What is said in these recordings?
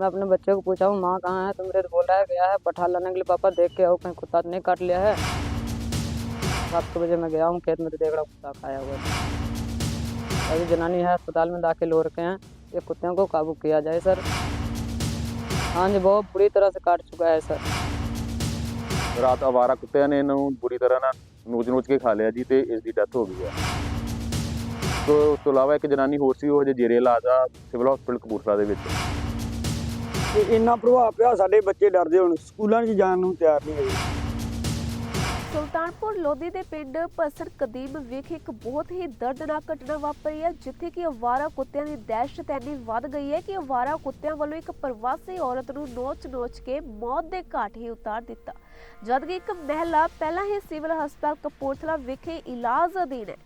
मैं अपने बच्चे को पूछा हूँ माँ कहाँ है तो मेरे तो बोल रहा है गया है पठा लाने के लिए पापा देख के आओ कहीं कुत्ता तो नहीं काट लिया है सात बजे मैं गया हूँ खेत में तो देख रहा हूँ कुत्ता खाया हुआ है अभी जनानी है अस्पताल में दाखिल हो रखे हैं ये कुत्तों को काबू किया जाए सर हाँ जी बहुत बुरी तरह से काट चुका है सर ਰਾਤ ਆਵਾਰਾ ਕੁੱਤਿਆਂ ਨੇ ਇਹਨੂੰ ਬੁਰੀ ਤਰ੍ਹਾਂ ਨਾਲ ਨੂਚ-ਨੂਚ ਕੇ ਖਾ ਲਿਆ ਜੀ ਤੇ ਇਸ ਦੀ ਡੈਥ ਹੋ ਗਈ ਹੈ ਤੋਂ ਉਸ ਤੋਂ ਇਲਾਵਾ ਇੱਕ ਜਨਾਨੀ ਹੋਰ ਸੀ ਉਹ ਹਜੇ ਜੇਰੇ ਇਲਾਜ ਆ ਸਿਵਲ ਹਸਪੀਟਲ ਕਪੂਰਥਲਾ ਦੇ ਵਿੱਚ ਤੇ ਇੰਨਾ ਪ੍ਰਭਾਵ ਪਿਆ, ਸਾਡੇ ਬੱਚੇ ਡਰਦੇ ਹੁਣ। ਸਕੂਲਾਂ 'ਚ ਜਾਣ ਨੂੰ ਤਿਆਰ ਨਹੀਂ ਹੈਗੇ। ਸੁਲਤਾਨਪੁਰ ਲੋਧੀ ਦੇ ਪਿੰਡ ਪਸਰ ਕਦੀਮ ਵਿਖੇ ਇੱਕ ਬਹੁਤ ਹੀ ਦਰਦਨਾਕ ਘਟਨਾ ਵਾਪਰੀ ਹੈ, ਜਿੱਥੇ ਕਿ ਅਵਾਰਾ ਕੁੱਤਿਆਂ ਦੀ ਦਹਿਸ਼ਤ ਇੰਨੀ ਵੱਧ ਗਈ ਹੈ ਕਿ ਅਵਾਰਾ ਕੁੱਤਿਆਂ ਵੱਲੋਂ ਇੱਕ ਪ੍ਰਵਾਸੀ ਔਰਤ ਨੂੰ ਨੋਚ-ਨੋਚ ਕੇ ਮੌਤ ਦੇ ਘਾਟ ਹੀ ਉਤਾਰ ਦਿੱਤਾ। ਜਦਕਿ ਇੱਕ ਮਹਿਲਾ ਪਹਿਲਾਂ ਹੀ ਸਿਵਲ ਹਸਪਤਾਲ ਕਪੂਰਥਲਾ ਵਿਖੇ ਇਲਾਜ ਅਧੀਨ ਹੈ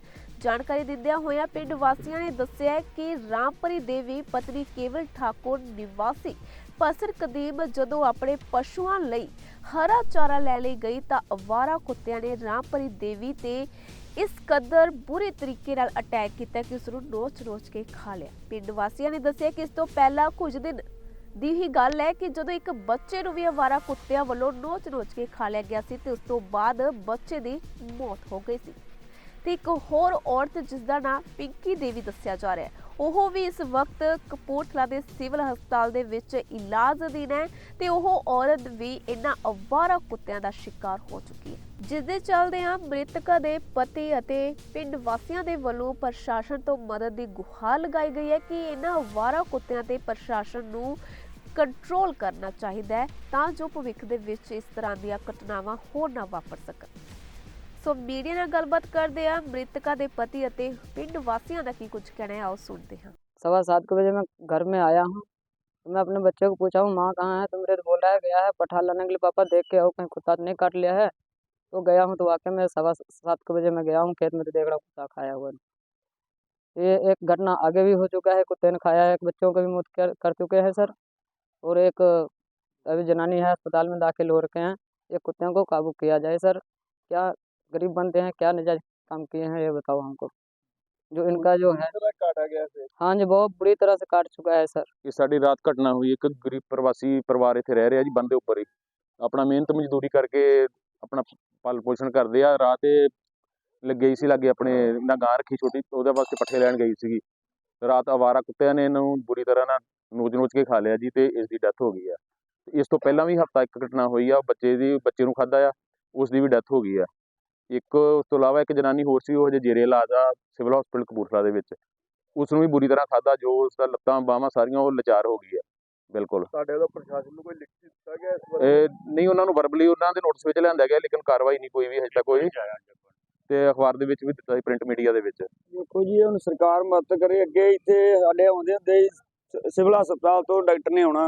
ਜਾਣਕਾਰੀ ਦਿੰਦਿਆਂ ਹੋਇਆਂ ਪਿੰਡ ਵਾਸੀਆਂ ਨੇ ਦੱਸਿਆ ਕਿ ਰਾਮਪਰੀ ਦੇਵੀ ਪਤਨੀ ਕੇਵਲ ਠਾਕੁਰ ਨਿਵਾਸੀ ਪਸਰ ਕਦੀਮ ਜਦੋਂ ਆਪਣੇ ਪਸ਼ੂਆਂ ਲਈ ਹਰਾ ਚਾਰਾ ਲੈ ਲਈ ਗਈ ਤਾਂ ਅਵਾਰਾ ਕੁੱਤਿਆਂ ਨੇ ਰਾਮਪਰੀ ਦੇਵੀ ਤੇ ਇਸ ਕਦਰ ਬੁਰੇ ਤਰੀਕੇ ਨਾਲ ਅਟੈਕ ਕੀਤਾ ਕਿ ਉਸ ਨੂੰ ਨੋਚ-ਨੋਚ ਕੇ ਖਾ ਲਿਆ। ਪਿੰਡ ਵਾਸੀਆਂ ਨੇ ਦੱਸਿਆ ਕਿ ਇਸ ਤੋਂ ਪਹਿਲਾਂ ਕੁਝ ਦਿਨ ਦੀ ਹੀ ਗੱਲ ਹੈ ਕਿ ਜਦੋਂ ਇੱਕ ਬੱਚੇ ਨੂੰ ਵੀ ਅਵਾਰਾ ਕੁੱਤਿਆਂ ਵੱਲੋਂ ਨੋਚ-ਨੋਚ ਕੇ ਖਾ ਲਿਆ ਗਿਆ ਸੀ ਤੇ ਉਸ ਤੋਂ ਬਾਅਦ ਬੱਚੇ ਦੀ ਮੌਤ ਹੋ ਗਈ ਸੀ। ਤੇ ਇੱਕ ਹੋਰ ਔਰਤ ਜਿਸ ਦਾ ਨਾਮ ਪਿੰਕੀ ਦੇਵੀ ਦੱਸਿਆ ਜਾ ਰਿਹਾ ਹੈ। ਉਹ ਵੀ ਇਸ ਵਕਤ ਕਪੂਰਥਲਾ ਦੇ ਸਿਵਲ ਹਸਪਤਾਲ ਦੇ ਵਿੱਚ ਇਲਾਜ ਅਧੀਨ ਹੈ ਤੇ ਉਹ ਔਰਤ ਵੀ ਇਹਨਾਂ ਅਵਾਰਾ ਕੁੱਤਿਆਂ ਦਾ ਸ਼ਿਕਾਰ ਹੋ ਚੁੱਕੀ ਹੈ। ਜਿਸ ਦੇ ਚੱਲਦਿਆਂ ਮ੍ਰਿਤਕਾ ਦੇ ਪਤੀ ਅਤੇ ਪਿੰਡ ਵਾਸੀਆਂ ਦੇ ਵੱਲੋਂ ਪ੍ਰਸ਼ਾਸਨ ਤੋਂ ਮਦਦ ਦੀ ਗੁਹਾਰ ਲਗਾਈ ਗਈ ਹੈ ਕਿ ਇਹਨਾਂ ਅਵਾਰਾ ਕੁੱਤਿਆਂ ਤੇ ਪ੍ਰਸ਼ਾਸਨ ਨੂੰ ਕੰਟਰੋਲ ਕਰਨਾ ਚਾਹੀਦਾ ਹੈ ਤਾਂ ਜੋ ਭਵਿੱਖ ਦੇ ਵਿੱਚ ਇਸ ਤਰ੍ਹਾਂ ਦੀਆਂ ਘਟਨਾਵਾਂ ਹੋਰ ਨਾ ਵਾਪਰ ਸਕਣ। ਸੋ ਮੀਡੀਆ ਨਾਲ ਗੱਲਬਾਤ ਕਰਦੇ ਆ ਮ੍ਰਿਤਕਾ ਦੇ ਪਤੀ ਅਤੇ ਪਿੰਡ ਵਾਸੀਆਂ ਦਾ ਕੀ ਕੁਝ ਕਹਿਣਾ ਹੈ ਆਓ ਸੁਣਦੇ ਹਾਂ सवा सात के बजे मैं घर में आया हूँ तो मैं अपने बच्चे को पूछा हूँ माँ कहाँ है तो मेरे तो बोल रहा है गया है पठा लाने के लिए पापा देख के आओ कहीं कुत्ता तो नहीं काट लिया है तो गया हूँ तो वाकई में सवा सात के बजे मैं गया हूँ खेत में तो देख रहा हूँ कुत्ता खाया हुआ है ये एक घटना आगे भी हो चुका है कुत्ते ने खाया है एक बच्चों को भी मौत कर, कर चुके हैं सर और एक अभी जनानी है अस्पताल में दाखिल हो रखे हैं ये कुत्तों को काबू किया जाए सर क्या गरीब बनते हैं क्या नजायज काम किए हैं ये बताओ हमको जो इनका जो है ਕਾਟਾ ਗਿਆ ਸੀ हाँ जी बहुत बुरी तरह से काट चुका है सर ਇਹ ਸਾਡੀ ਰਾਤ ਘਟਨਾ ਹੋਈ ਇੱਕ ਗਰੀਬ ਪ੍ਰਵਾਸੀ ਪਰਿਵਾਰ ਇੱਥੇ ਰਹਿ ਰਿਹਾ ਜੀ ਬੰਦੇ ਉੱਪਰ ਹੀ ਆਪਣਾ ਮਿਹਨਤ ਮਜ਼ਦੂਰੀ ਕਰਕੇ ਆਪਣਾ ਪਾਲ ਪੋਸ਼ਣ ਕਰਦੇ ਆ ਰਾਤ ਇਹ ਲੱਗੇ ਸੀ ਲੱਗੇ ਆਪਣੇ ਨਾ ਗਾਂ ਰੱਖੀ ਛੋਟੀ ਉਹਦੇ ਵਾਸਤੇ ਪੱਠੇ ਲੈਣ ਗਈ ਸੀਗੀ ਰਾਤ ਆਵਾਰਾ ਕੁੱਤਿਆਂ ਨੇ ਇਹਨੂੰ ਬੁਰੀ ਤਰ੍ਹਾਂ ਨਾਲ ਨੂਚ-ਨੂਚ ਕੇ ਖਾ ਲਿਆ ਜੀ ਤੇ ਇਸ ਦੀ ਡੈਥ ਹੋ ਗਈ ਆ ਤੇ ਇਸ ਤੋਂ ਪਹਿਲਾਂ ਵੀ ਹਫਤਾ ਇੱਕ ਘਟਨਾ ਹੋਈ ਆ ਬੱਚੇ ਦੀ ਬੱਚੇ ਨੂੰ ਖਾਦਾ ਆ ਉਸ ਦੀ ਵੀ ਡੈਥ ਹੋ ਗਈ ਆ ਇੱਕ ਉਸ ਤੋਂ ਇਲਾਵਾ ਇੱਕ ਜਨਾਨੀ ਹੋਰ ਸੀ ਉਹ ਹਜੇ ਜੇਰੇ ਇਲਾਜ ਆ ਸਿਵਲ ਹਸਪੀਟਲ ਕਪੂਰਥਲਾ ਦੇ ਵਿੱਚ। ਉਸ ਨੂੰ ਵੀ ਬੁਰੀ ਤਰ੍ਹਾਂ ਖਾਦਾ ਜੋ ਉਸ ਦਾ ਲੱਤਾਂ ਬਾਹਾਂ ਸਾਰੀਆਂ ਉਹ ਲਾਚਾਰ ਹੋ ਗਈ ਆ ਬਿਲਕੁਲ। ਸਾਡੇ ਵੱਲੋਂ ਪ੍ਰਸ਼ਾਸਨ ਨੂੰ ਕੋਈ ਲਿਖਤੀ ਦਿੱਤਾ ਗਿਆ ਇਸ ਬਾਰੇ? ਨਹੀਂ ਉਹਨਾਂ ਨੂੰ ਵਰਬਲੀ ਉਹਨਾਂ ਦੇ ਨੋਟਿਸ ਵਿੱਚ ਲਿਆਂਦਾ ਗਿਆ ਲੇਕਿਨ ਕਾਰਵਾਈ ਨਹੀਂ ਕੋਈ ਵੀ ਹਜੇ ਤੱਕ ਹੋਈ। ਤੇ ਅਖਬਾਰ ਦੇ ਵਿੱਚ ਵੀ ਦਿੱਤਾ ਸੀ ਪ੍ਰਿੰਟ ਮੀਡੀਆ ਦੇ ਵਿੱਚ। ਦੇਖੋ ਜੀ ਹੁਣ ਸਰਕਾਰ ਮਦਦ ਕਰੇ ਅੱਗੇ ਇੱਥੇ ਸਾਡੇ ਆਉਂਦੇ ਹੁੰਦੇ ਸਿਵਲ ਹਸਪਤਾਲ ਤੋਂ ਡਾਕਟਰ ਨੇ ਆਉਣਾ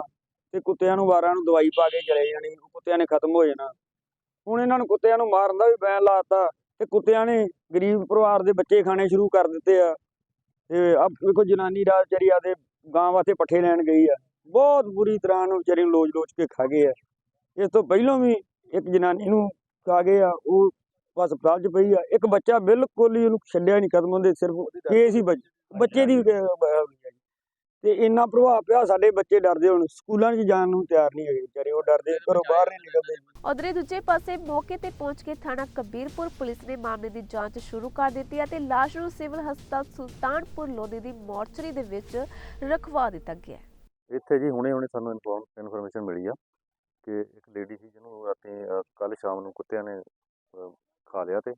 ਤੇ ਕੁੱਤਿਆਂ ਨੂੰ ਵਾਰਾਂ ਨੂੰ ਦਵਾਈ ਪਾ ਕੇ ਚਲੇ ਜਾਣੀ ਕੁੱਤਿਆਂ ਨੇ ਖਤਮ ਹੋ ਜਾਣਾ। ਹੁਣ ਇਹਨਾਂ ਨੂੰ ਕੁੱਤਿਆਂ ਨੂੰ ਮਾਰਨ ਦਾ ਵੀ ਬੈਨ ਲਾਤਾ ਤੇ ਕੁੱਤਿਆਂ ਨੇ ਗਰੀਬ ਪਰਿਵਾਰ ਦੇ ਬੱਚੇ ਖਾਣੇ ਸ਼ੁਰੂ ਕਰ ਦਿੱਤੇ ਆ। ਤੇ ਆ ਵੇਖੋ ਜਨਾਨੀ ਰਾਤ ਵਿਚਾਰੀ ਆਦੇ ਗਾਂ ਵਾਸਤੇ ਪੱਠੇ ਲੈਣ ਗਈ ਆ। ਬਹੁਤ ਬੁਰੀ ਤਰ੍ਹਾਂ ਨੂੰ ਵਿਚਾਰੀ ਨੂੰ ਲੋਚ-ਲੋਚ ਕੇ ਖਾ ਗਏ ਆ। ਇਸ ਤੋਂ ਪਹਿਲਾਂ ਵੀ ਇੱਕ ਜਨਾਨੀ ਨੂੰ ਖਾ ਗਏ ਆ ਉਹ ਹਸਪਤਾਲ 'ਚ ਪਈ ਆ। ਇੱਕ ਬੱਚਾ ਬਿਲਕੁਲ ਹੀ ਉਹਨੂੰ ਛੱਡਿਆ ਨਹੀਂ ਕਦਮ ਉਹਦੇ ਸਿਰਫ ਕੇਸ ਹੀ ਬੱਚ- ਦੀ ਤੇ ਇੰਨਾ ਪ੍ਰਭਾਵ ਪਿਆ ਸਾਡੇ ਬੱਚੇ ਡਰਦੇ ਹੁਣ। ਸਕੂਲਾਂ 'ਚ ਜਾਣ ਨੂੰ ਤਿਆਰ ਨਹੀਂ ਹੈਗੇ ਵਿਚਾਰੇ ਉਹ ਡਰਦੇ ਘਰੋਂ ਬਾਹਰ ਨਹੀਂ ਨਿਕਲਦੇ। ਉਧਰੇ ਦੂਜੇ ਪਾਸੇ ਮੌਕੇ ਤੇ ਪਹੁੰਚ ਕੇ ਥਾਣਾ ਕਬੀਰਪੁਰ ਪੁਲਿਸ ਨੇ ਮਾਮਲੇ ਦੀ ਜਾਂਚ ਸ਼ੁਰੂ ਕਰ ਦਿੱਤੀ ਹੈ ਤੇ ਲਾਸ਼ ਨੂੰ ਸਿਵਲ ਹਸਪਤਾਲ ਸੁਲਤਾਨਪੁਰ ਲੋਧੀ ਦੀ ਮੋਰਚਰੀ ਦੇ ਵਿੱਚ ਰਖਵਾ ਦਿੱਤਾ ਗਿਆ ਇੱਥੇ ਜੀ ਹੁਣੇ ਹੁਣੇ ਸਾਨੂੰ ਇਨਫੋਰਮ ਇਨਫੋਰਮੇਸ਼ਨ ਮਿਲੀ ਆ ਕਿ ਇੱਕ ਲੇਡੀ ਸੀ ਜਿਹਨੂੰ ਰਾਤੀ ਕੱਲ ਸ਼ਾਮ ਨੂੰ ਕੁੱਤਿਆਂ ਨੇ ਖਾ ਲਿਆ ਤੇ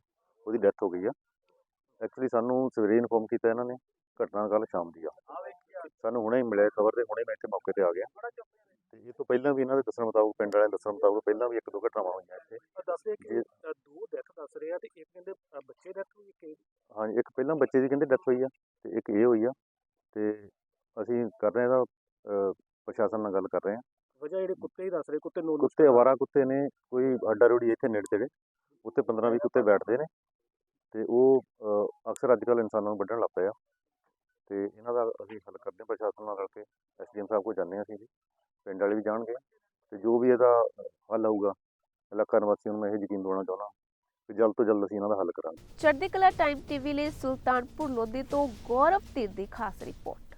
ਉਹਦੀ ਡੈਥ ਹੋ ਗਈ ਆ। ਐਕਚੁਅਲੀ ਸਾਨੂੰ ਸਵੇਰੇ ਇਨਫੋਰਮ ਕੀਤਾ ਇਹਨਾਂ ਨੇ ਘਟਨਾ ਕੱਲ ਸ਼ਾਮ ਦੀ ਆ। ਸਾਨੂੰ ਹੁਣੇ ਹੀ ਮਿਲਿਆ ਖਬਰ ਤੇ ਹੁਣੇ ਮੈਂ ਇੱਥੇ ਮੌਕੇ ਤੇ ਆ ਗਿਆ। ਤੇ ਇਹ ਤੋਂ ਪਹਿਲਾਂ ਵੀ ਇਹਨਾਂ ਦੇ ਦੱਸਣ ਮੁਤਾਬਕ ਪਿੰਡ ਵਾਲਿਆਂ ਦੱਸਣ ਮੁਤਾਬਕ ਪਹਿਲਾਂ ਵੀ ਇੱਕ ਦੋ ਘਟਨਾਵਾਂ ਹੋਈਆਂ ਇੱਥੇ। ਦੱਸਦੇ ਕਿ ਜੀ। ਅ, ਦੋ ਡੈਥ ਦੱਸ ਰਹੇ ਆ ਤੇ ਇੱਕ ਕਹਿੰਦੇ ਅ, ਬੱਚੇ ਡੈਥ ਹੋਈ ਕਿ ਹਾਂਜੀ ਇੱਕ ਪਹਿਲਾਂ ਬੱਚੇ ਦੀ ਕਹਿੰਦੇ ਡੈਥ ਹੋਈ ਆ ਤੇ ਇੱਕ ਇਹ ਹੋਈ ਆ। ਤੇ ਅਸੀਂ ਕਰ ਰਹੇ ਇਹਦਾ ਪ੍ਰਸ਼ਾਸਨ ਨਾਲ ਗੱਲ ਕਰ ਰਹੇ ਹਾਂ ਵਜ੍ਹਾ ਜਿਹੜੇ ਕੁੱਤੇ ਹੀ ਦੱਸ ਰਹੇ ਕੁੱਤੇ ਨੋ ਕੁੱਤੇ ਅਵਾਰਾ ਕੁੱਤੇ ਨੇ ਕੋਈ ਅੱਡਾ ਰੋੜੀ ਇੱਥੇ ਨੇੜੇ ਤੇੜੇ ਉੱਥੇ 15 20 ਕੁੱਤੇ ਬੈਠਦੇ ਨੇ। ਤੇ ਉਹ ਅਕਸਰ ਅੱਜ ਕੱਲ੍ਹ ਇਨਸਾਨਾਂ ਨੂੰ ਵੱਢਣ ਲੱਗ ਪਏ ਆ। ਤੇ ਇਹਨਾਂ ਦਾ ਅਸੀਂ ਹੱਲ ਕਰਦੇ ਹਾਂ ਪ੍ਰਸ਼ਾਸਨ ਨਾਲ ਰਲ ਕੇ, ਐਸਡੀਐਮ ਸਾਹਿਬ ਕੋਲ ਜਾਂਦੇ ਹਾਂ ਅਸੀਂ ਵੀ, ਪਿੰਡ ਵਾਲੇ ਵੀ ਜਾਣਗੇ ਤੇ ਜੋ ਵੀ ਇਹਦਾ ਹੱਲ ਆਊਗਾ, ਇਲਾਕਾ ਨਿਵਾਸੀਆਂ ਨੂੰ ਮੈਂ ਇਹ ਯਕੀਨ ਦਿਵਾਉਣਾ ਚਾਹੁੰਦਾ ਕਿ ਜਲਦ ਤੋਂ ਜਲਦ ਅਸੀਂ ਇਹਨਾਂ ਦਾ ਹੱਲ ਕਰਾਂਗੇ। ਚੜ੍ਹਦੀ ਕਲਾ ਟਾਈਮ ਟੀਵੀ ਲਈ ਸੁਲਤਾਨਪੁਰ ਲੋਧੀ ਤੋਂ ਗੌਰਵ ਧੀਰ ਦੀ ਖਾਸ ਰਿਪੋਰਟ।